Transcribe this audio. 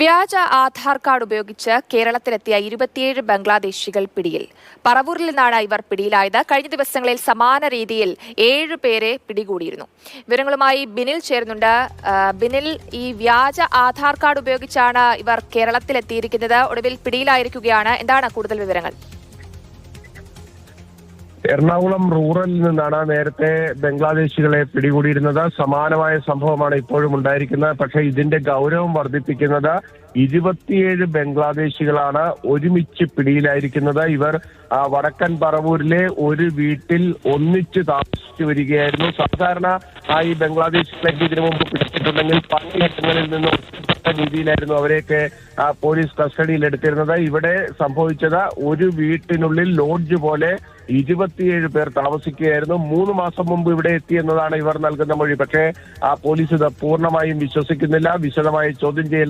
വ്യാജ ആധാർ കാർഡ് ഉപയോഗിച്ച് കേരളത്തിലെത്തിയ ഇരുപത്തിയേഴ് ബംഗ്ലാദേശികൾ പിടിയിൽ. പറവൂരിൽ നിന്നാണ് ഇവർ പിടിയിലായത്. കഴിഞ്ഞ ദിവസങ്ങളിൽ സമാന രീതിയിൽ ഏഴ് പേരെ പിടികൂടിയിരുന്നു. വിവരങ്ങളുമായി ബിനിൽ ചേരുന്നുണ്ട്. ബിനിൽ ഈ വ്യാജ ആധാർ കാർഡ് ഉപയോഗിച്ചാണ് ഇവർ കേരളത്തിലെത്തിയിരിക്കുന്നത്. ഒടുവിൽ പിടിയിലായിരിക്കുകയാണ്. എന്താണ് കൂടുതൽ വിവരങ്ങൾ? എറണാകുളം റൂറലിൽ നിന്നാണ് നേരത്തെ ബംഗ്ലാദേശികളെ പിടികൂടിയിരുന്നത്. സമാനമായ സംഭവമാണ് ഇപ്പോഴും ഉണ്ടായിരിക്കുന്നത്. പക്ഷേ ഇതിന്റെ ഗൗരവം വർദ്ധിപ്പിക്കുന്നത് ഇരുപത്തിയേഴ് ബംഗ്ലാദേശികളാണ് ഒരുമിച്ച് പിടിയിലായിരിക്കുന്നത്. ഇവർ വടക്കൻ പറവൂരിലെ ഒരു വീട്ടിൽ ഒന്നിച്ച് താമസിച്ചു വരികയായിരുന്നു. സാധാരണ ഈ ബംഗ്ലാദേശികളൊക്കെ ഇതിനു മുമ്പ് പിടിച്ചിട്ടുണ്ടെങ്കിൽ പലയിടങ്ങളിൽ നിന്ന് ഒറ്റപ്പെട്ട രീതിയിലായിരുന്നു അവരെയൊക്കെ പോലീസ് കസ്റ്റഡിയിൽ എടുത്തിരുന്നത്. ഇവിടെ സംഭവിച്ചത് ഒരു വീട്ടിനുള്ളിൽ ലോഡ്ജ് പോലെ ഇരുപത്തിയേഴ് പേർ താമസിക്കുകയായിരുന്നു. മൂന്ന് മാസം മുമ്പ് ഇവിടെ എത്തി എന്നതാണ് ഇവർ നൽകുന്ന മൊഴി. പക്ഷേ ആ പോലീസ് ഇത് പൂർണമായും വിശ്വസിക്കുന്നില്ല. വിശദമായി ചോദ്യം ചെയ്യൽ